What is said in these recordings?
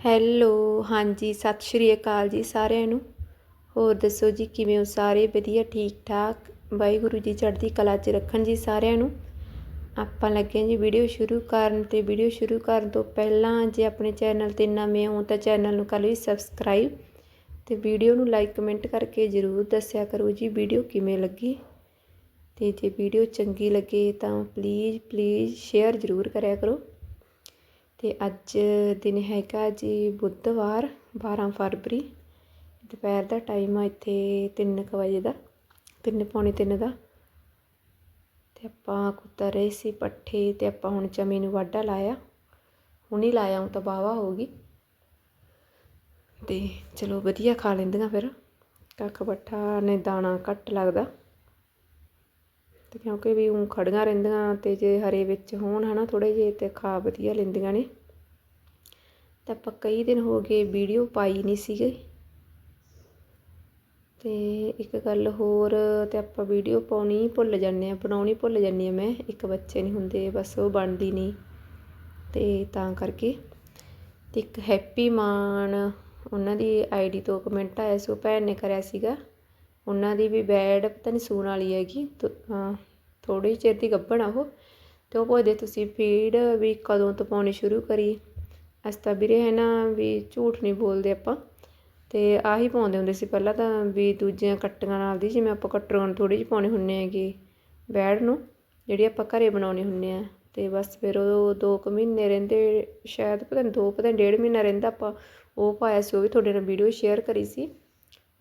Hello ਹਾਂਜੀ, ਸਤਿ ਸ਼੍ਰੀ ਅਕਾਲ ਜੀ ਸਾਰਿਆਂ ਨੂੰ। ਹੋਰ ਦੱਸੋ ਜੀ, ਕਿਵੇਂ ਹੋ ਸਾਰੇ? ਵਧੀਆ, ਠੀਕ ਠਾਕ? ਵਾਹਿਗੁਰੂ ਜੀ ਚੜ੍ਹਦੀ ਕਲਾ 'ਚ ਰੱਖਣ ਜੀ ਸਾਰਿਆਂ ਨੂੰ। ਆਪਾਂ ਲੱਗੇ ਜੀ ਵੀਡੀਓ ਸ਼ੁਰੂ ਕਰਨ ਤੇ ਵੀਡੀਓ ਸ਼ੁਰੂ ਕਰਨ ਤੋਂ ਪਹਿਲਾਂ ਜੇ ਆਪਣੇ ਚੈਨਲ ਤੇ ਨਵੇਂ ਹੋ ਤਾਂ ਚੈਨਲ ਨੂੰ ਕਰ ਲਈ ਸਬਸਕ੍ਰਾਈਬ ਤੇ ਵੀਡੀਓ ਨੂੰ ਲਾਈਕ, ਕਮੈਂਟ ਕਰਕੇ ਜ਼ਰੂਰ ਦੱਸਿਆ ਕਰੋ ਜੀ ਵੀਡੀਓ ਕਿਵੇਂ ਲੱਗੀ। ਤੇ ਜੇ ਵੀਡੀਓ ਚੰਗੀ ਲੱਗੇ ਤਾਂ ਪਲੀਜ਼ ਪਲੀਜ਼ ਸ਼ੇਅਰ ਜ਼ਰੂਰ ਕਰਿਆ ਕਰੋ। ਅਤੇ ਅੱਜ ਦਿਨ ਹੈਗਾ ਜੀ ਬੁੱਧਵਾਰ 12 ਫਰਵਰੀ। ਦੁਪਹਿਰ ਦਾ ਟਾਈਮ ਆ ਇੱਥੇ ਤਿੰਨ ਕੁ ਵਜੇ ਦਾ, ਤਿੰਨ, ਪੌਣੇ ਤਿੰਨ ਦਾ। ਅਤੇ ਆਪਾਂ ਕੁੱਤਰ ਰਹੇ ਸੀ ਪੱਠੇ ਅਤੇ ਆਪਾਂ ਹੁਣ ਚਮੀ ਨੂੰ ਵਾਢਾ ਲਾਇਆ। ਹੁਣੀ ਲਾਇਆ, ਹੁਣ ਤਾਂ ਵਾਹਵਾ ਹੋ ਗਈ। ਅਤੇ ਚਲੋ ਵਧੀਆ ਖਾ ਲੈਂਦੀਆਂ ਫਿਰ। ਕੱਖ ਪੱਠਾ, ਨੇ ਦਾਣਾ ਘੱਟ ਲੱਗਦਾ। ਅਤੇ ਕਿਉਂਕਿ ਵੀ ਉਹ ਖੜੀਆਂ ਰਹਿੰਦੀਆਂ ਅਤੇ ਜੇ ਹਰੇ ਵਿੱਚ ਹੋਣ ਹੈ ਨਾ ਥੋੜ੍ਹੇ ਜਿਹੇ ਤੇ ਖਾ ਵਧੀਆ ਲੈਂਦੀਆਂ ਨੇ। ਤਾਂ ਆਪਾਂ ਕਈ ਦਿਨ ਹੋ ਗਏ ਵੀਡੀਓ ਪਾਈ ਨਹੀਂ ਸੀਗੀ। ਤੇ ਇੱਕ ਗੱਲ ਹੋਰ ਤੇ ਆਪਾਂ ਵੀਡੀਓ ਪਾਉਣੀ ਭੁੱਲ ਜਾਂਦੇ ਆ ਬਣਾਉਣੀ ਭੁੱਲ ਜਾਂਦੀ ਆ ਮੈਂ, ਇੱਕ ਬੱਚੇ ਨਹੀਂ ਹੁੰਦੇ, ਬਸ ਉਹ ਬਣਦੀ ਨਹੀਂ। ਤੇ ਤਾਂ ਕਰਕੇ ਤੇ ਇੱਕ ਹੈਪੀ ਮਾਨ, ਉਹਨਾਂ ਦੀ ਆਈਡੀ ਤੋਂ ਕਮੈਂਟ ਆਇਆ ਸੀ, ਉਹ ਭੈਣ ਨੇ ਕਰਿਆ ਸੀਗਾ। ਉਹਨਾਂ ਦੀ ਵੀ ਬੈਡ ਪਤਾ ਨਹੀਂ ਸੂਣ ਵਾਲੀ ਹੈਗੀ ਥੋੜ੍ਹੇ ਚਿਰ ਦੀ ਗੱਭਣ ਆ ਉਹ ਅਤੇ ਉਹ ਪੁੱਛਦੇ ਤੁਸੀਂ ਫੀਡ ਵੀ ਕਦੋਂ ਤੋਂ ਪਾਉਣੀ ਸ਼ੁਰੂ ਕਰੀ ਅਸੀਂ ਤਾਂ ਵੀਰੇ ਹੈ ਨਾ ਵੀ ਝੂਠ ਨਹੀਂ ਬੋਲਦੇ ਆਪਾਂ ਅਤੇ ਆਹੀ ਪਾਉਂਦੇ ਹੁੰਦੇ ਸੀ ਪਹਿਲਾਂ ਤਾਂ ਵੀ ਦੂਜੀਆਂ ਕੱਟੀਆਂ ਨਾਲ ਦੀ, ਜਿਵੇਂ ਆਪਾਂ ਕੱਟਰਾਂ ਨੂੰ ਥੋੜੀ ਜਿਹੀ ਪਾਉਣੇ ਹੁੰਦੇ ਹੈਗੇ ਬੈਡ ਨੂੰ, ਜਿਹੜੀ ਆਪਾਂ ਘਰੇ ਬਣਾਉਣੀ ਹੁੰਦੇ ਹਾਂ ਅਤੇ ਬਸ ਫਿਰ ਉਹ ਦੋ ਕੁ ਮਹੀਨੇ ਰਹਿੰਦੇ, ਸ਼ਾਇਦ ਪਤਾ ਨਹੀਂ ਦੋ ਪਤਾ ਨਹੀਂ ਡੇਢ ਮਹੀਨਾ ਰਹਿੰਦਾ ਆਪਾਂ, ਉਹ ਪਾਇਆ ਸੀ, ਉਹ ਵੀ ਤੁਹਾਡੇ ਨਾਲ ਵੀਡੀਓ ਸ਼ੇਅਰ ਕਰੀ ਸੀ।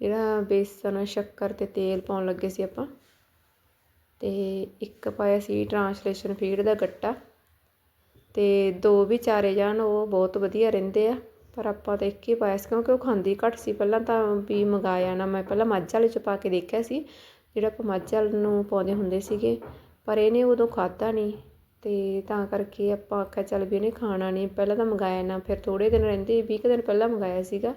ਜਿਹੜਾ ਬੇਸਨ, ਸ਼ੱਕਰ ਅਤੇ ਤੇਲ ਪਾਉਣ ਲੱਗੇ ਸੀ ਆਪਾਂ ਅਤੇ ਇੱਕ ਪਾਇਆ ਸੀ ਟਰਾਂਸਲੇਸ਼ਨ ਫੀਡ ਦਾ ਗੱਟਾ ਅਤੇ ਦੋ ਵੀ ਚਾਰੇ ਜਾਣ, ਉਹ ਬਹੁਤ ਵਧੀਆ ਰਹਿੰਦੇ ਆ, ਪਰ ਆਪਾਂ ਤਾਂ ਇੱਕ ਹੀ ਪਾਇਆ ਸੀ ਕਿਉਂਕਿ ਉਹ ਖਾਂਦੀ ਘੱਟ ਸੀ। ਪਹਿਲਾਂ ਤਾਂ ਵੀ ਮੰਗਾਇਆ ਨਾ, ਮੈਂ ਪਹਿਲਾਂ ਮੱਝ ਵਾਲੇ ਚ ਪਾ ਕੇ ਦੇਖਿਆ ਸੀ, ਜਿਹੜਾ ਆਪਾਂ ਮੱਝ ਵਾਲ ਨੂੰ ਪਾਉਂਦੇ ਹੁੰਦੇ ਸੀਗੇ, ਪਰ ਇਹਨੇ ਉਦੋਂ ਖਾਧਾ ਨਹੀਂ ਅਤੇ ਤਾਂ ਕਰਕੇ ਆਪਾਂ ਆਖਿਆ ਚੱਲ ਵੀ ਇਹਨੇ ਖਾਣਾ ਨਹੀਂ, ਪਹਿਲਾਂ ਤਾਂ ਮੰਗਾਇਆ ਨਾ, ਫਿਰ ਥੋੜ੍ਹੇ ਦਿਨ ਰਹਿੰਦੇ 20 ਦਿਨ ਪਹਿਲਾਂ ਮੰਗਾਇਆ ਸੀਗਾ।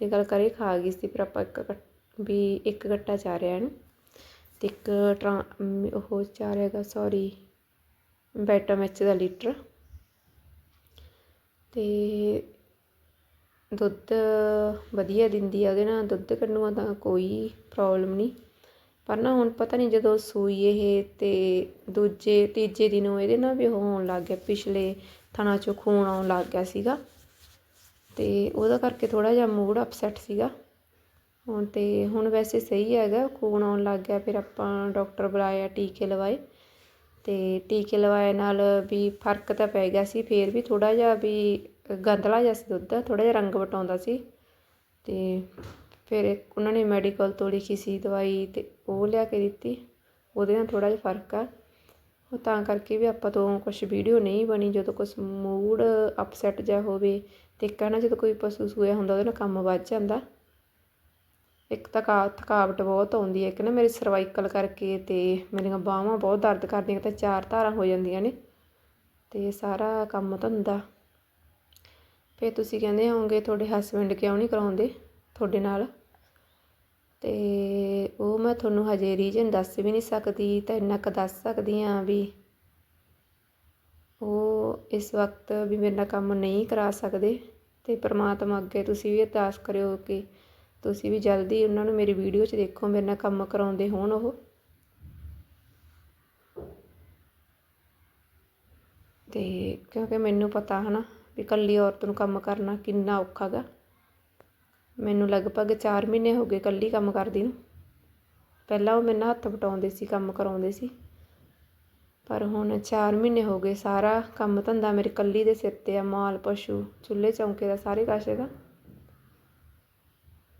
ਅਤੇ ਗੱਲ ਕਰੇ ਖਾ ਗਈ ਸੀ ਪਰ ਆਪਾਂ ਇੱਕ ਕ ਵੀ ਇੱਕ ਗੱਟਾ ਚਾਰਿਆ ਇਹਨੂੰ ਤੇ ਇੱਕ ਟਰਾਂ ਉਹ ਚਾਰੇਗਾ ਸੌਰੀ ਬੈਟਾਮੈਚ ਦਾ ਲੀਟਰ ਅਤੇ ਦੁੱਧ ਵਧੀਆ ਦਿੰਦੀ ਆ, ਉਹਦੇ ਨਾਲ ਦੁੱਧ ਕੱਢੂਆ ਤਾਂ ਕੋਈ ਪ੍ਰੋਬਲਮ ਨਹੀਂ। ਪਰ ਨਾ ਹੁਣ ਪਤਾ ਨਹੀਂ ਜਦੋਂ ਸੂਈ ਇਹ ਤੇ ਦੂਜੇ, ਤੀਜੇ ਦਿਨੋਂ ਇਹਦੇ ਨਾਲ ਵੀ ਉਹ ਹੋਣ ਲੱਗ ਗਿਆ, ਪਿਛਲੇ ਥਣਾ ਚੋਂ ਖੂਨ ਆਉਣ ਲੱਗ ਗਿਆ ਸੀਗਾ। ਅਤੇ ਉਹਦਾ ਕਰਕੇ ਥੋੜ੍ਹਾ ਜਿਹਾ ਮੂਡ ਅਪਸੈਟ ਸੀਗਾ। ਹੁਣ ਤੇ ਹੁਣ ਵੈਸੇ ਸਹੀ ਹੈਗਾ, ਖੂਨ ਆਉਣ ਲੱਗ ਗਿਆ, ਫਿਰ ਆਪਾਂ ਡਾਕਟਰ ਬੁਲਾਇਆ, ਟੀਕੇ ਲਵਾਏ। ਅਤੇ ਟੀਕੇ ਲਵਾਏ ਨਾਲ ਵੀ ਫ਼ਰਕ ਤਾਂ ਪੈ ਗਿਆ ਸੀ, ਫਿਰ ਵੀ ਥੋੜ੍ਹਾ ਜਿਹਾ ਵੀ ਗੰਦਲਾ ਜਿਹਾ ਸੀ ਦੁੱਧ, ਥੋੜ੍ਹਾ ਜਿਹਾ ਰੰਗ ਵਟਾਉਂਦਾ ਸੀ। ਅਤੇ ਫਿਰ ਉਹਨਾਂ ਨੇ ਮੈਡੀਕਲ ਤੋਂ ਲਿਖੀ ਸੀ ਦਵਾਈ ਅਤੇ ਉਹ ਲਿਆ ਕੇ ਦਿੱਤੀ, ਉਹਦੇ ਨਾਲ ਥੋੜ੍ਹਾ ਜਿਹਾ ਫ਼ਰਕ ਆ। ਉਹ ਤਾਂ ਕਰਕੇ ਵੀ ਆਪਾਂ ਤੋਂ ਕੁਛ ਵੀਡੀਓ ਨਹੀਂ ਬਣੀ, ਜਦੋਂ ਕੁਛ ਮੂਡ ਅਪਸੈਟ ਜਿਹਾ ਹੋਵੇ ਅਤੇ ਤੇ ਨਾ ਜਦੋਂ ਕੋਈ ਪਸ਼ੂ ਸੂਇਆ ਹੁੰਦਾ, ਉਹਦੇ ਨਾਲ ਕੰਮ ਵੱਧ ਜਾਂਦਾ। ਇੱਕ ਤਾਂ ਕਾ, ਥਕਾਵਟ ਬਹੁਤ ਆਉਂਦੀ ਹੈ। ਇੱਕ ਨਾ ਮੇਰੇ ਸਰਵਾਈਕਲ ਕਰਕੇ ਅਤੇ ਮੇਰੀਆਂ ਬਾਹਾਂ ਬਹੁਤ ਦਰਦ ਕਰਦੀਆਂ ਤਾਂ ਚਾਰ ਧਾਰਾਂ ਹੋ ਜਾਂਦੀਆਂ ਨੇ ਅਤੇ ਸਾਰਾ ਕੰਮ ਧੰਦਾ। ਫਿਰ ਤੁਸੀਂ ਕਹਿੰਦੇ ਹੋਵੋਗੇ, ਤੁਹਾਡੇ ਹਸਬੈਂਡ ਕਿਉਂ ਨਹੀਂ ਕਰਾਉਂਦੇ? ਤੁਹਾਡੇ ਨਾਲ। ਅਤੇ ਉਹ ਮੈਂ ਤੁਹਾਨੂੰ ਹਜੇ ਰੀਜਨ ਦੱਸ ਵੀ ਨਹੀਂ ਸਕਦੀ, ਤਾਂ ਇੰਨਾ ਕੁ ਦੱਸ ਸਕਦੀ ਹਾਂ ਵੀ ਉਹ ਇਸ ਵਕਤ ਵੀ ਮੇਰੇ ਨਾਲ ਕੰਮ ਨਹੀਂ ਕਰਾ ਸਕਦੇ ਅਤੇ ਪਰਮਾਤਮਾ ਅੱਗੇ ਤੁਸੀਂ ਵੀ ਅਰਦਾਸ ਕਰਿਓ ਕਿ ਤੁਸੀਂ ਵੀ ਜਲਦੀ ਉਹਨਾਂ ਨੂੰ ਮੇਰੀ ਵੀਡੀਓ 'ਚ ਦੇਖੋ, ਮੇਰੇ ਨਾਲ ਕੰਮ ਕਰਾਉਂਦੇ ਹੋਣ ਉਹ। ਤੇ ਕਿਉਂਕਿ ਮੈਨੂੰ ਪਤਾ ਹਨਾ ਵੀ ਇਕੱਲੀ ਔਰਤ ਨੂੰ ਕੰਮ ਕਰਨਾ ਕਿੰਨਾ ਔਖਾ ਗਾ ਮੈਨੂੰ ਲਗਭਗ 4 ਮਹੀਨੇ ਹੋ ਗਏ ਇਕੱਲੀ ਕੰਮ ਕਰਦੀ ਨੂੰ। ਪਹਿਲਾਂ ਉਹ ਮੇਰੇ ਨਾਲ ਹੱਥ ਵਟਾਉਂਦੇ ਸੀ, ਕੰਮ ਕਰਾਉਂਦੇ ਸੀ। ਪਰ ਹੁਣ ਚਾਰ ਮਹੀਨੇ ਹੋ ਗਏ, ਸਾਰਾ ਕੰਮ ਧੰਦਾ ਮੇਰੇ ਇਕੱਲੀ ਦੇ ਸਿਰ ਤੇ ਆ, ਮਾਲ, ਪਸ਼ੂ, ਚੁੱਲ੍ਹੇ, ਚੌਂਕੇ ਦਾ ਸਾਰੇ ਕਾਸ਼ੇ ਦਾ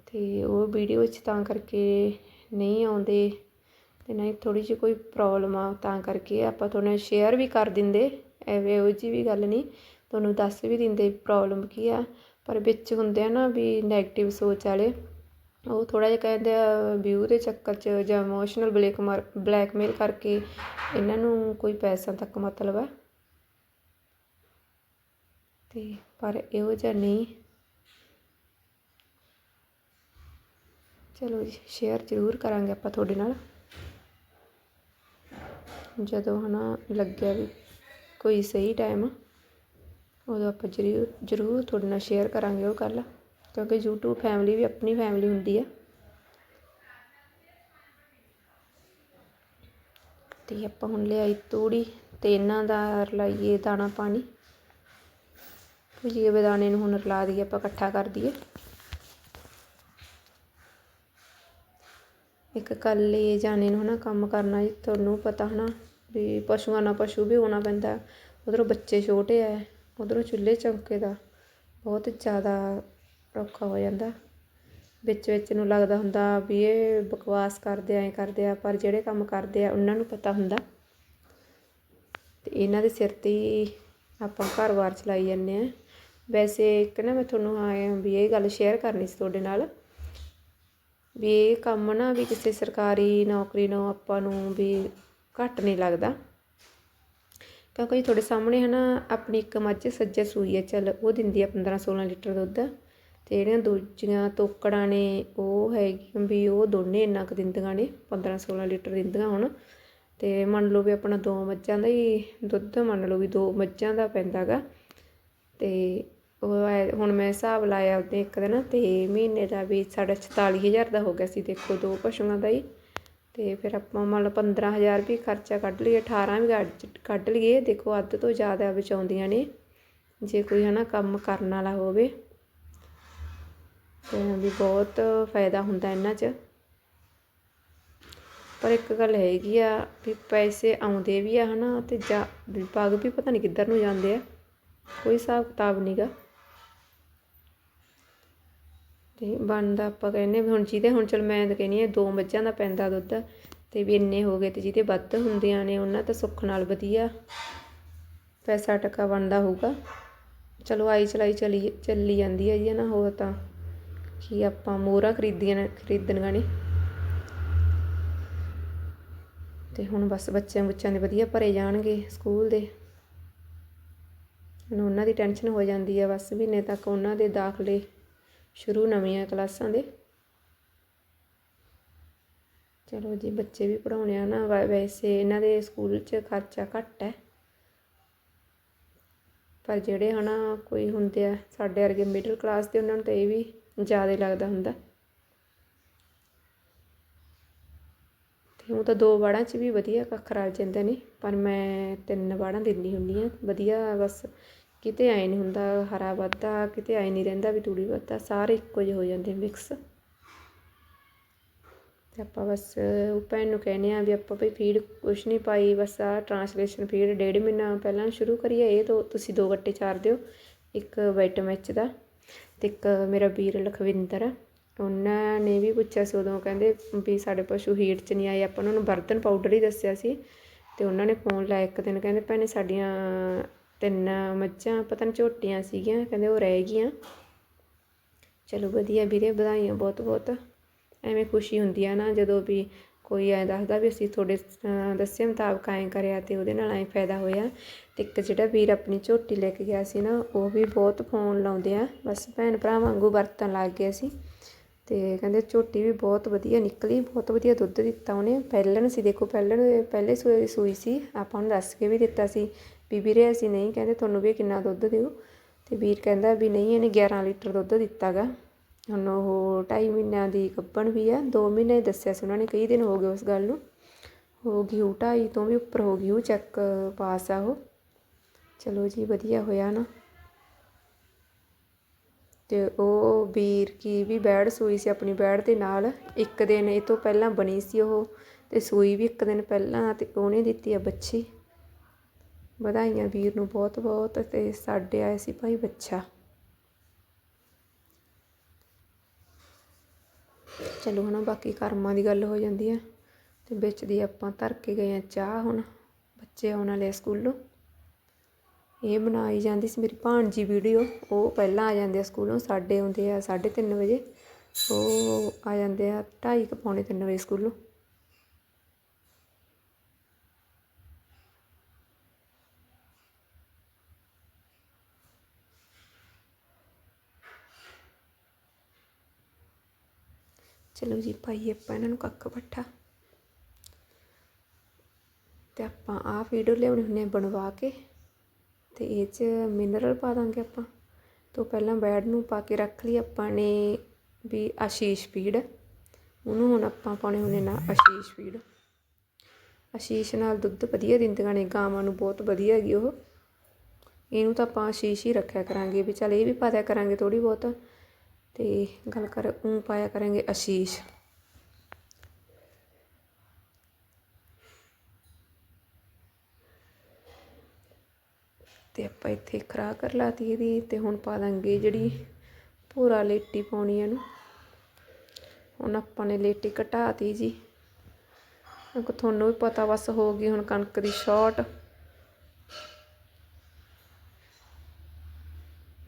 ਤੇ ਉਹ ਵੀਡੀਓ ਵਿੱਚ ਤਾਂ ਕਰਕੇ ਨਹੀਂ ਆਉਂਦੇ ਅਤੇ ਨਹੀਂ ਥੋੜ੍ਹੀ ਜਿਹੀ ਕੋਈ ਪ੍ਰੋਬਲਮ ਆ, ਤਾਂ ਕਰਕੇ ਆਪਾਂ ਤੁਹਾਨੂੰ ਸ਼ੇਅਰ ਵੀ ਕਰ ਦਿੰਦੇ। ਐਵੇਂ ਉਹ ਜੀ ਵੀ ਗੱਲ ਨਹੀਂ, ਤੁਹਾਨੂੰ ਦੱਸ ਵੀ ਦਿੰਦੇ ਪ੍ਰੋਬਲਮ ਕੀ ਆ। ਪਰ ਵਿੱਚ ਹੁੰਦੇ ਆ ਨਾ ਵੀ ਨੈਗੇਟਿਵ ਸੋਚ ਵਾਲੇ ਉਹ ਥੋੜ੍ਹਾ ਜਿਹਾ ਕਹਿੰਦੇ ਆ ਵਿਊ ਦੇ ਚੱਕਰ 'ਚ ਜਾਂ ਇਮੋਸ਼ਨਲ ਬਲੇਕ ਬਲੈਕਮੇਲ ਕਰਕੇ ਇਹਨਾਂ ਨੂੰ ਕੋਈ ਪੈਸਿਆਂ ਤੱਕ ਮਤਲਬ ਹੈ। ਅਤੇ ਪਰ ਇਹੋ ਜਿਹਾ ਨਹੀਂ। ਚਲੋ ਜੀ ਸ਼ੇਅਰ ਜ਼ਰੂਰ ਕਰਾਂਗੇ ਆਪਾਂ ਤੁਹਾਡੇ ਨਾਲ। ਜਦੋਂ ਹਨਾ ਲੱਗਿਆ ਵੀ ਕੋਈ ਸਹੀ ਟਾਈਮ ਉਦੋਂ ਆਪਾਂ ਜ਼ਰੂਰ ਜ਼ਰੂਰ ਤੁਹਾਡੇ ਨਾਲ ਸ਼ੇਅਰ ਕਰਾਂਗੇ ਉਹ ਗੱਲ। ਕਿਉਂਕਿ ਯੂਟਿਊਬ ਫੈਮਿਲੀ ਵੀ ਆਪਣੀ ਫੈਮਿਲੀ ਹੁੰਦੀ ਹੈ ਤੇ ਆਪਾਂ ਹੁਣ ਲਿਆਈ ਤੂੜੀ ਤੇ ਇਹਨਾਂ ਦਾ ਰਲਾਈਏ ਦਾਣਾ ਪਾਣੀ। ਭੁਜੀਏ ਬਦਾਣੇ ਨੂੰ ਹੁਣ ਰਲਾ ਦਈਏ, ਆਪਾਂ ਇਕੱਠਾ ਕਰ ਦਈਏ। ਇੱਕ ਕੱਲੇ ਜਾਣੇ ਨੂੰ ਹਨਾ ਕੰਮ ਕਰਨਾ ਜੀ ਤੁਹਾਨੂੰ ਪਤਾ ਹਨਾ ਵੀ ਪਸ਼ੂਆਂ ਨਾਲ ਪਸ਼ੂ ਵੀ ਹੋਣਾ ਪੈਂਦਾ। ਉਧਰੋਂ ਬੱਚੇ ਛੋਟੇ ਆ, ਉਧਰੋਂ ਚੁੱਲ੍ਹੇ ਚੌਂਕੇ ਦਾ। ਬਹੁਤ ਜ਼ਿਆਦਾ ਔਖਾ ਹੋ ਜਾਂਦਾ। ਵਿੱਚ ਵਿੱਚ ਨੂੰ ਲੱਗਦਾ ਹੁੰਦਾ ਵੀ ਇਹ ਬਕਵਾਸ ਕਰਦੇ ਐਂ ਕਰਦੇ ਆ, ਪਰ ਜਿਹੜੇ ਕੰਮ ਕਰਦੇ ਆ, ਉਹਨਾਂ ਨੂੰ ਪਤਾ ਹੁੰਦਾ। ਅਤੇ ਇਹਨਾਂ ਦੇ ਸਿਰ ਤੇ ਹੀ ਆਪਾਂ ਘਰ-ਬਾਰ ਚਲਾਈ ਜਾਂਦੇ ਆ। ਵੈਸੇ ਇੱਕ ਨਾ ਮੈਂ ਤੁਹਾਨੂੰ ਆਏ ਵੀ ਇਹ ਗੱਲ ਸ਼ੇਅਰ ਕਰਨੀ ਸੀ ਤੁਹਾਡੇ ਨਾਲ। ਵੀ ਇਹ ਕੰਮ ਨਾ ਵੀ ਕਿਸੇ ਸਰਕਾਰੀ ਨੌਕਰੀ ਨੂੰ ਆਪਾਂ ਨੂੰ ਵੀ ਘੱਟ ਨਹੀਂ ਲੱਗਦਾ। ਕਿਉਂਕਿ ਤੁਹਾਡੇ ਸਾਹਮਣੇ ਹੈ ਨਾ ਆਪਣੀ ਇੱਕ ਮੱਝ ਸੱਜੇ ਸੂਈ ਹੈ ਚੱਲ ਉਹ ਦਿੰਦੀ ਆ 15 16 ਲੀਟਰ ਦੁੱਧ। ਅਤੇ ਜਿਹੜੀਆਂ ਦੂਜੀਆਂ ਤੋਕੜਾਂ ਨੇ, ਉਹ ਹੈਗੀਆਂ ਵੀ ਉਹ ਦੋਨੇ ਇੰਨਾ ਕੁ ਦਿੰਦੀਆਂ ਨੇ 15 16 ਲੀਟਰ ਦਿੰਦੀਆਂ ਹੁਣ। ਅਤੇ ਮੰਨ ਲਓ ਵੀ ਆਪਣਾ ਦੋ ਮੱਝਾਂ ਦਾ ਹੀ, ਦੁੱਧ ਮੰਨ ਲਓ ਵੀ ਦੋ ਮੱਝਾਂ ਦਾ ਪੈਂਦਾਗਾ ਤੇ ਉਹ ਹੁਣ ਮੈਂ ਹਿਸਾਬ ਲਾਇਆ ਉਹਦੇ ਇੱਕ ਦਿਨ ਅਤੇ ਮਹੀਨੇ ਦਾ ਵੀ ਸਾਡਾ 44000 ਦਾ ਹੋ ਗਿਆ ਸੀ, ਦੇਖੋ ਦੋ ਪਸ਼ੂਆਂ ਦਾ ਹੀ। ਅਤੇ ਫਿਰ ਆਪਾਂ ਮੰਨ ਲਓ 15000 ਵੀ ਖਰਚਾ ਕੱਢ ਲਈਏ 18 ਵੀ ਕੱਢ ਕੱਢ ਲਈਏ, ਦੇਖੋ ਅੱਧ ਤੋਂ ਜ਼ਿਆਦਾ ਬਚਾਉਂਦੀਆਂ ਨੇ। ਜੇ ਕੋਈ ਹੈ ਨਾ ਕੰਮ ਕਰਨ ਵਾਲਾ ਹੋਵੇ। ਵੀ ਬਹੁਤ ਫਾਇਦਾ ਹੁੰਦਾ ਇਹਨਾਂ 'ਚ। ਪਰ ਇੱਕ ਗੱਲ ਹੈਗੀ ਆ ਵੀ ਪੈਸੇ ਆਉਂਦੇ ਵੀ ਆ ਹਨਾ ਤੇ ਜਾ ਪੱਗ ਵੀ ਪਤਾ ਨਹੀਂ ਕਿੱਧਰ ਨੂੰ ਜਾਂਦੇ ਆ। ਕੋਈ ਹਿਸਾਬ ਕਿਤਾਬ ਨਹੀਂਗਾ ਤੇ ਬਣਦਾ ਆਪਾਂ ਕਹਿੰਦੇ ਹੁਣ ਜਿਹਦੇ ਹੁਣ ਚਲ ਮੈਂ ਤਾਂ ਕਹਿੰਦੀ ਆ ਦੋ ਮੱਝਾਂ ਦਾ ਪੈਂਦਾ ਦੁੱਧ ਤੇ ਵੀ ਇੰਨੇ ਹੋ ਗਏ ਤੇ ਜਿਹਦੇ ਵੱਧ ਹੁੰਦੀਆਂ ਨੇ ਉਹਨਾਂ ਤਾਂ ਸੁੱਖ ਨਾਲ ਵਧੀਆ। ਪੈਸਾ ਟਕਾ ਬਣਦਾ ਹੋਊਗਾ। ਚਲੋ ਆਈ ਚਲਾਈ ਚਲੀ ਚੱਲੀ ਜਾਂਦੀ ਹੈ ਜੀ ਨਾ ਹੋਰ ਤਾਂ। ਕਿ ਆਪਾਂ ਮੋਹਰਾਂ ਖਰੀਦੀਆਂ ਨੇ ਖਰੀਦਣੀਆਂ ਨੇ। ਤੇ ਹੁਣ ਬਸ ਬੱਚਿਆਂ ਬੁੱਚਿਆਂ ਦੇ ਵਧੀਆ ਭਰੇ ਜਾਣਗੇ ਸਕੂਲ ਦੇ। ਹੁਣ ਉਹਨਾਂ ਦੀ ਟੈਨਸ਼ਨ ਹੋ ਜਾਂਦੀ ਹੈ ਬਸ ਮਹੀਨੇ ਤੱਕ ਉਹਨਾਂ ਦੇ ਦਾਖਲੇ ਸ਼ੁਰੂ ਨਵੀਆਂ ਕਲਾਸਾਂ ਦੇ। ਚਲੋ ਜੀ, ਬੱਚੇ ਵੀ ਪੜਾਉਣੇ ਆ ਨਾ ਵੈਸੇ ਇਹਨਾਂ ਦੇ ਸਕੂਲ 'ਚ ਖਰਚਾ ਘੱਟ ਹੈ ਪਰ ਜਿਹੜੇ ਹਨਾ ਕੋਈ ਹੁੰਦੇ ਆ, ਸਾਡੇ ਵਰਗੇ ਮਿਡਲ ਕਲਾਸ ਦੇ ਉਹਨਾਂ ਨੂੰ ਤਾਂ ਇਹ ਵੀ ਜ਼ਿਆਦਾ ਲੱਗਦਾ ਹੁੰਦਾ। ਅਤੇ ਉਹ ਤਾਂ ਦੋ ਵਾੜਾਂ 'ਚ ਵੀ ਵਧੀਆ ਕੱਖ ਰਲ ਜਾਂਦੇ ਨੇ, ਪਰ ਮੈਂ ਤਿੰਨ ਵਾੜਾਂ ਦਿੰਦੀ ਹੁੰਦੀ ਹਾਂ। ਵਧੀਆ ਬਸ ਕਿਤੇ ਆਏ ਨਹੀਂ ਹੁੰਦਾ, ਹਰਾ ਵੱਧਦਾ ਕਿਤੇ ਆਏ ਨਹੀਂ ਰਹਿੰਦਾ ਵੀ ਤੂੜੀ ਵੱਧਦਾ ਸਾਰੇ ਇੱਕੋ ਜਿਹੇ ਹੋ ਜਾਂਦੇ ਮਿਕਸ ਅਤੇ ਆਪਾਂ ਬਸ ਉਹ ਭੈਣ ਨੂੰ ਕਹਿੰਦੇ ਹਾਂ ਵੀ ਆਪਾਂ ਭਈ ਫੀਡ ਕੁਛ ਨਹੀਂ ਪਾਈ, ਬਸ ਆਹ ਟਰਾਂਸਲੇਸ਼ਨ ਫੀਡ ਡੇਢ ਮਹੀਨਾ ਪਹਿਲਾਂ ਸ਼ੁਰੂ ਕਰੀਏ, ਇਹ ਤੋਂ ਤੁਸੀਂ ਦੋ ਗੱਟੇ ਚਾਰ ਦਿਓ, ਇੱਕ ਵਾਈਟਮ ਵਾਈਟਮੈਚ ਦਾ। ਤੇ ਇੱਕ ਮੇਰਾ ਵੀਰ ਲਖਵਿੰਦਰ, ਉਹਨਾਂ ਨੇ ਵੀ ਪੁੱਛਿਆ ਸੀ ਉਦੋਂ, ਕਹਿੰਦੇ ਵੀ ਸਾਡੇ ਪਸ਼ੂ ਹੀਟ 'ਚ ਨਹੀਂ ਆਏ, ਆਪਾਂ ਉਹਨਾਂ ਨੂੰ ਬਰਤਨ ਪਾਊਡਰ ਹੀ ਦੱਸਿਆ ਸੀ ਅਤੇ ਉਹਨਾਂ ਨੇ ਫੋਨ ਲਾਇਆ ਇੱਕ ਦਿਨ, ਕਹਿੰਦੇ ਭੈਣੇ ਸਾਡੀਆਂ ਤਿੰਨ ਮੱਝਾਂ, ਪਤਾ ਨਹੀਂ ਝੋਟੀਆਂ ਸੀਗੀਆਂ, ਕਹਿੰਦੇ ਉਹ ਰਹਿ ਗਈਆਂ। ਚਲੋ ਵਧੀਆ ਵੀਰੇ, ਵਧਾਈਆਂ ਬਹੁਤ ਬਹੁਤ ਐਵੇਂ ਖੁਸ਼ੀ ਹੁੰਦੀ ਆ ਨਾ ਜਦੋਂ ਵੀ ਕੋਈ ਐਂ ਦੱਸਦਾ ਵੀ ਅਸੀਂ ਤੁਹਾਡੇ ਦੱਸੇ ਮੁਤਾਬਕ ਐਂ ਕਰਿਆ ਅਤੇ ਉਹਦੇ ਨਾਲ ਐਂ ਫਾਇਦਾ ਹੋਇਆ। ਅਤੇ ਇੱਕ ਜਿਹੜਾ ਵੀਰ ਆਪਣੀ ਝੋਟੀ ਲੈ ਕੇ ਗਿਆ ਸੀ ਨਾ, ਉਹ ਵੀ ਬਹੁਤ ਫੋਨ ਲਾਉਂਦੇ ਆ। ਬਸ ਭੈਣ ਭਰਾ ਵਾਂਗੂ ਵਰਤਣ ਲੱਗ ਗਏ ਸੀ। ਅਤੇ ਕਹਿੰਦੇ ਝੋਟੀ ਵੀ ਬਹੁਤ ਵਧੀਆ ਨਿਕਲੀ, ਬਹੁਤ ਵਧੀਆ ਦੁੱਧ ਦਿੱਤਾ ਉਹਨੇ। ਪਹਿਲਣ ਸੀ, ਦੇਖੋ ਪਹਿਲਣ, ਪਹਿਲੇ ਸੂਈ ਸੂਈ ਸੀ। ਆਪਾਂ ਨੂੰ ਦੱਸ ਕੇ ਵੀ ਦਿੱਤਾ ਸੀ, ਵੀ ਵੀਰੇ ਅਸੀਂ ਨਹੀਂ, ਕਹਿੰਦੇ ਤੁਹਾਨੂੰ ਵੀ ਕਿੰਨਾ ਦੁੱਧ ਦਿਓ। ਅਤੇ ਵੀਰ ਕਹਿੰਦਾ ਵੀ ਨਹੀਂ, ਇਹਨੇ 11 ਲੀਟਰ ਦੁੱਧ ਦਿੱਤਾਗਾ। ਹੁਣ ਉਹ ਢਾਈ ਮਹੀਨਿਆਂ ਦੀ ਗੱਭਣ ਵੀ ਆ 2 ਮਹੀਨੇ ਦੱਸਿਆ ਸੀ ਉਹਨਾਂ ਨੇ, ਕਈ ਦਿਨ ਹੋ ਗਏ ਉਸ ਗੱਲ ਨੂੰ। ਹੋ ਗਈ ਉਹ 2.5 ਤੋਂ ਵੀ ਉੱਪਰ ਹੋ ਗਈ, ਉਹ ਚੈੱਕ ਪਾਸ ਆ ਉਹ। ਚਲੋ ਜੀ, ਵਧੀਆ ਹੋਇਆ ਨਾ। ਤੇ ਉਹ ਵੀਰ ਕੀ ਵੀ ਬੈੜ ਸੂਈ ਸੀ ਆਪਣੀ ਬੈੜ ਦੇ ਨਾਲ, ਇੱਕ ਦਿਨ ਇਹ ਤੋਂ ਪਹਿਲਾਂ ਬਣੀ ਸੀ ਉਹ, ਤੇ ਸੂਈ ਵੀ ਇੱਕ ਦਿਨ ਪਹਿਲਾਂ ਤੇ ਉਹਨੇ ਦਿੱਤੀ ਆ ਬੱਚੀ। ਵਧਾਈਆਂ ਵੀਰ ਨੂੰ ਬਹੁਤ ਬਹੁਤ ਤੇ ਸਾਡੇ ਆਏ ਸੀ ਭਾਈ ਬੱਚਾ। ਚਲੋ ਹੁਣ ਬਾਕੀ ਕਰਮਾਂ ਦੀ ਗੱਲ ਹੋ ਜਾਂਦੀ ਹੈ ਤੇ ਵਿੱਚ ਦੀ ਆਪਾਂ ਧਰ ਕੇ ਗਏ ਆ ਚਾਹ ਹੁਣ, ਬੱਚੇ ਆਉਣ ਵਾਲੇ ਸਕੂਲੋਂ। ਇਹ ਬਣਾਈ ਜਾਂਦੀ ਸੀ ਮੇਰੀ ਭਾਣਜੀ ਵੀਡੀਓ, ਉਹ ਪਹਿਲਾਂ ਆ ਜਾਂਦੇ ਆ ਸਕੂਲੋਂ, ਸਾਡੇ ਆਉਂਦੇ ਆ 3:30 ਵਜੇ। ਉਹ ਆ ਜਾਂਦੇ ਆ 2:30 ਪੌਣੇ 3 ਵਜੇ ਸਕੂਲੋਂ। ਚਲੋ ਜੀ, ਪਾਈਏ ਆਪਾਂ ਇਹਨਾਂ ਨੂੰ ਕੱਖ ਪੱਠਾ। ਤੇ ਆਪਾਂ ਆਹ ਵੀਡੀਓ ਲਿਆਉਣੀ ਹੁੰਨੇ ਬਣਵਾ ਕੇ, ਤੇ ਇਹ 'ਚ ਮਿਨਰਲ ਪਾ ਦਾਂਗੇ ਆਪਾਂ। ਤੋਂ ਪਹਿਲਾਂ ਬੈਡ ਨੂੰ ਪਾ ਕੇ ਰੱਖ ਲਈ ਆਪਾਂ ਨੇ ਵੀ ਆਸ਼ੀਸ਼ ਪੀੜ ਉਹਨੂੰ ਹੁਣ ਆਪਾਂ ਪਾਉਣੇ ਹੁੰਦੇ ਨਾ ਆਸ਼ੀਸ਼ ਪੀੜ ਆਸ਼ੀਸ਼ ਨਾਲ ਦੁੱਧ ਵਧੀਆ ਦਿੰਦੀਆਂ ਨੇ, ਗਾਵਾਂ ਨੂੰ ਬਹੁਤ ਵਧੀਆ ਹੈਗੀ ਉਹ। ਇਹਨੂੰ ਤਾਂ ਆਪਾਂ ਆਸ਼ੀਸ਼ ਹੀ ਰੱਖਿਆ ਕਰਾਂਗੇ ਵੀ ਚੱਲ ਇਹ ਵੀ ਪਾ ਕਰਾਂਗੇ ਥੋੜੀ ਬਹੁਤ। ਤੇ ਗੱਲ ਕਰ ਉਹ ਪਾਇਆ ਕਰਾਂਗੇ ਆਸ਼ੀਸ਼ ਤੇ ਆਪਾਂ ਇੱਥੇ ਖਰਾ ਕਰ ਲਾਤੀ ਇਹਦੀ ਤੇ ਹੁਣ ਪਾ ਦਾਂਗੇ ਜਿਹੜੀ ਭੂਰਾ ਲੇਟੀ ਪਾਉਣੀ ਇਹਨੂੰ। ਹੁਣ ਆਪਾਂ ਨੇ ਲੇਟੀ ਘਟਾਤੀ ਜੀ। ਕਿਉਂਕਿ ਤੁਹਾਨੂੰ ਵੀ ਪਤਾ ਬਸ ਹੋ ਗਈ ਹੁਣ ਕਣਕ ਦੀ ਸ਼ਾਰਟ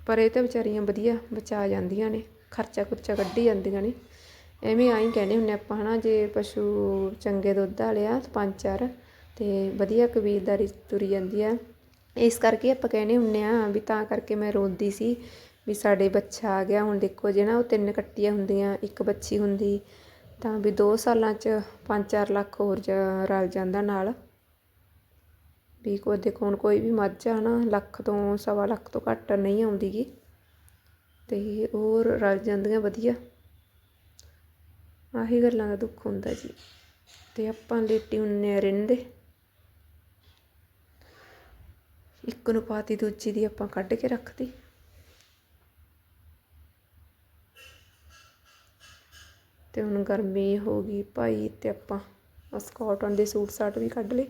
ਪਰ ਇਹ ਤਾਂ ਵਿਚਾਰੀਆਂ ਵਧੀਆ ਬਚਾ ਜਾਂਦੀਆਂ ਨੇ। ਖਰਚਾ ਖੁਰਚਾ ਕੱਢੀ ਜਾਂਦੀਆਂ ਨੇ। ਐਵੇਂ ਆਈ ਕਹਿੰਦੇ ਹੁੰਨੇ ਆਪਾਂ ਹਨਾ, ਜੇ ਪਸ਼ੂ ਚੰਗੇ ਦੁੱਧ ਵਾਲੇ ਆ ਪੰਜ ਚਾਰ ਤੇ ਵਧੀਆ ਕਬੀਲਦਾਰੀ ਤੁਰੀ ਜਾਂਦੀ ਆ। ਇਸ ਕਰਕੇ ਆਪਾਂ ਕਹਿੰਦੇ ਹੁੰਨੇ ਆ ਵੀ ਤਾਂ ਕਰਕੇ ਮੈਂ ਰੋਂਦੀ ਸੀ ਵੀ ਸਾਡੇ ਬੱਚਾ ਆ ਗਿਆ। ਹੁਣ ਦੇਖੋ ਜੇ ਨਾ ਉਹ ਤਿੰਨ ਕੱਟੀਆਂ ਹੁੰਦੀਆਂ, ਇੱਕ ਬੱਚੀ ਹੁੰਦੀ, ਤਾਂ ਵੀ 2 ਸਾਲਾਂ 'ਚ 5-4 ਲੱਖ ਹੋਰ ਜ- ਰਲ ਜਾਂਦਾ ਨਾਲ। ਵੀ ਕੋਈ ਦੇਖੋ, ਹੁਣ ਕੋਈ ਵੀ ਮੱਝ ਆ ਨਾ ਲੱਖ ਤੋਂ ਸਵਾ ਲੱਖ ਤੋਂ ਘੱਟ ਨਹੀਂ ਆਉਂਦੀ ਅਤੇ ਉਹ ਹੋਰ ਰਲ ਜਾਂਦੀਆਂ ਵਧੀਆ। ਆਹੀ ਗੱਲਾਂ ਦਾ ਦੁੱਖ ਹੁੰਦਾ ਜੀ। ਅਤੇ ਆਪਾਂ ਲੇਟੀ ਹੁੰਨੇ ਆ ਰਿੰਦੇ ਇੱਕ ਨੂੰ ਪਾਤੀ, ਦੂਜੀ ਦੀ ਆਪਾਂ ਕੱਢ ਕੇ ਰੱਖਤੀ। ਤੇ ਹੁਣ ਗਰਮੀ ਹੋ ਗਈ ਭਾਈ ਤੇ ਆਪਾਂ ਬਸ ਕਾਟਨ ਦੇ ਸੂਟ ਸਾਟ ਵੀ ਕੱਢ ਲਏ।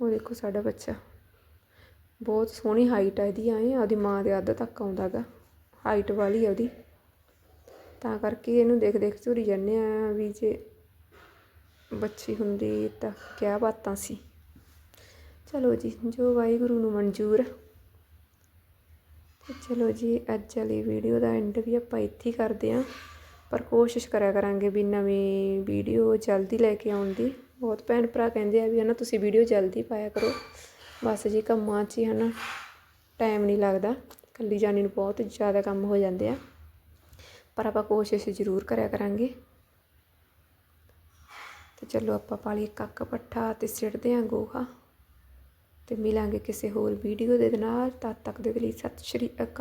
ਉਹ ਦੇਖੋ ਸਾਡਾ ਬੱਚਾ। ਬਹੁਤ ਸੋਹਣੀ ਹਾਈਟ ਆ ਇਹਦੀ ਆਏ ਆਪਦੀ ਮਾਂ ਦੇ ਅੱਧ ਤੱਕ ਆਉਂਦਾ ਗਾ ਹਾਈਟ ਵਾਲੀ ਆ ਉਹਦੀ। ਤਾਂ ਕਰਕੇ ਇਹਨੂੰ ਦੇਖ ਦੇਖ ਝੁਰੀ ਜਾਂਦੇ ਹਾਂ ਵੀ ਜੇ ਬੱਚੀ ਹੁੰਦੀ ਤਾਂ ਕਿਆ ਬਾਤਾਂ ਸੀ। ਚਲੋ ਜੀ, ਜੋ ਵਾਹਿਗੁਰੂ ਨੂੰ ਮਨਜ਼ੂਰ। ਤੇ ਚਲੋ ਜੀ, ਅੱਜ ਵਾਲੀ ਵੀਡੀਓ ਦਾ ਐਂਡ ਵੀ ਆਪਾਂ ਇੱਥੇ ਹੀ ਕਰਦੇ ਆਂ ਪਰ ਕੋਸ਼ਿਸ਼ ਕਰਿਆ ਕਰਾਂਗੇ ਵੀ ਨਵੀਂ ਵੀਡੀਓ ਜਲਦੀ ਲੈ ਕੇ ਆਉਣ ਦੀ। ਬਹੁਤ ਭੈਣ ਭਰਾ ਕਹਿੰਦੇ ਆ ਵੀ ਹਨਾ, ਤੁਸੀਂ ਵੀਡੀਓ ਜਲਦੀ ਪਾਇਆ ਕਰੋ। ਬਸ ਜੀ ਕੰਮਾਂ 'ਚ ਹੀ ਹਨਾ ਟਾਈਮ ਨਹੀਂ ਲੱਗਦਾ। ਇਕੱਲੀ ਜਾਣੀ ਨੂੰ ਬਹੁਤ ਜ਼ਿਆਦਾ ਕੰਮ ਹੋ ਜਾਂਦੇ ਆ। ਪਰ ਆਪਾਂ ਕੋਸ਼ਿਸ਼ ਜ਼ਰੂਰ ਕਰਿਆ ਕਰਾਂਗੇ। ਤੇ ਚਲੋ ਆਪਾਂ ਪਾਲੀ ਕੱਕ ਪੱਠਾ ਤੇ ਸਿੱਟਦੇ ਆਂ ਗੋਹਾ। ਤੇ ਮਿਲਾਂਗੇ ਕਿਸੇ ਹੋਰ ਵੀਡੀਓ ਦੇ ਨਾਲ। ਤਦ ਤੱਕ ਦੇ ਲਈ ਸਤਿ ਸ਼੍ਰੀ ਅਕਾਲ।